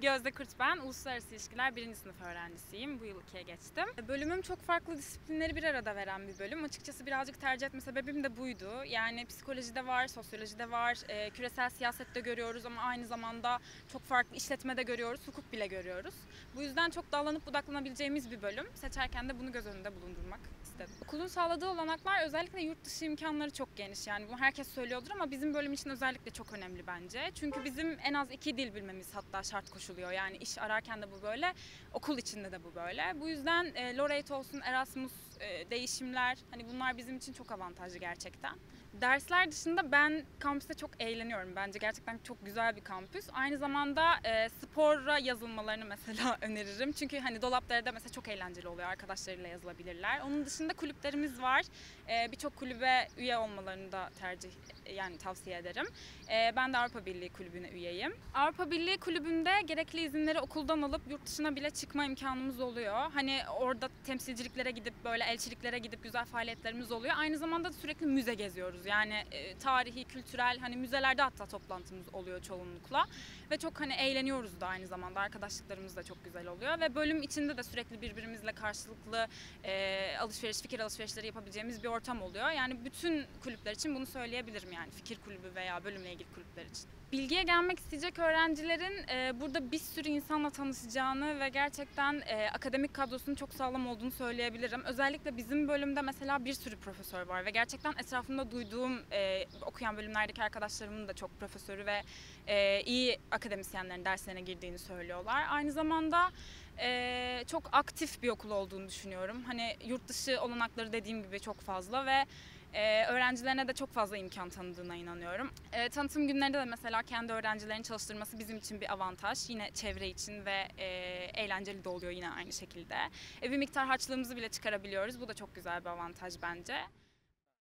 Gözde Kurt ben. Uluslararası İlişkiler 1. sınıf öğrencisiyim. Bu yıl ikiye geçtim. Bölümüm çok farklı disiplinleri bir arada veren bir bölüm. Açıkçası birazcık tercih etme sebebim de buydu. Yani psikolojide var, sosyolojide var, e, küresel siyasette görüyoruz ama aynı zamanda çok farklı işletmede görüyoruz, hukuk bile görüyoruz. Bu yüzden çok dallanıp budaklanabileceğimiz bir bölüm. Seçerken de bunu göz önünde bulundurmak istedim. Okulun sağladığı olanaklar özellikle yurt dışı imkanları çok geniş. Yani bunu herkes söylüyordur ama bizim bölüm için özellikle çok önemli bence. Çünkü bizim en az iki dil bilmemiz hatta şart koşuluyor. Yani iş ararken de bu böyle, okul içinde de bu böyle. Bu yüzden e, Laureate olsun, Erasmus e, değişimler hani bunlar bizim için çok avantajlı gerçekten. Dersler dışında ben kampüste çok eğleniyorum. Bence gerçekten çok güzel bir kampüs. Aynı zamanda e, spora yazılmalarını mesela öneririm. Çünkü hani dolaplarda mesela çok eğlenceli oluyor. Arkadaşlarıyla yazılabilirler. Onun dışında kulüplerimiz var. E, Birçok kulübe üye olmalarını da tercih yani tavsiye ederim. E, ben de Avrupa Birliği Kulübü'ne üyeyim. Avrupa Birliği Kulübü'nde gerekli izinleri okuldan alıp yurt dışına bile çıkma imkanımız oluyor. Hani orada temsilciliklere gidip böyle elçiliklere gidip güzel faaliyetlerimiz oluyor. Aynı zamanda da sürekli müze geziyoruz. Yani e, tarihi, kültürel hani müzelerde hatta toplantımız oluyor çoğunlukla. Ve çok hani eğleniyoruz da aynı zamanda. Arkadaşlıklarımız da çok güzel oluyor ve bölüm içinde de sürekli birbirimizle karşılıklı e, alışveriş, fikir alışverişleri yapabileceğimiz bir ortam oluyor. Yani bütün kulüpler için bunu söyleyebilirim yani fikir kulübü veya bölümle ilgili kulüpler için. Bilgiye gelmek isteyecek öğrencilerin e, burada bir sürü insanla tanışacağını ve gerçekten e, akademik kadrosunun çok sağlam olduğunu söyleyebilirim. Özellikle bizim bölümde mesela bir sürü profesör var ve gerçekten etrafımda duyduğum e, okuyan bölümlerdeki arkadaşlarımın da çok profesörü ve e, iyi akademisyenlerin derslerine girdiğini söylüyorlar. Aynı zamanda e, çok aktif bir okul olduğunu düşünüyorum. Hani yurt dışı olanakları dediğim gibi çok fazla ve e, öğrencilerine de çok fazla imkan tanıdığına inanıyorum. E, tanıtım günlerinde de mesela kendi öğrencilerini çalıştırması bizim için bir avantaj. Yine çevre için ve e, eğlenceli de oluyor yine aynı şekilde. E, bir miktar harçlığımızı bile çıkarabiliyoruz. Bu da çok güzel bir avantaj bence.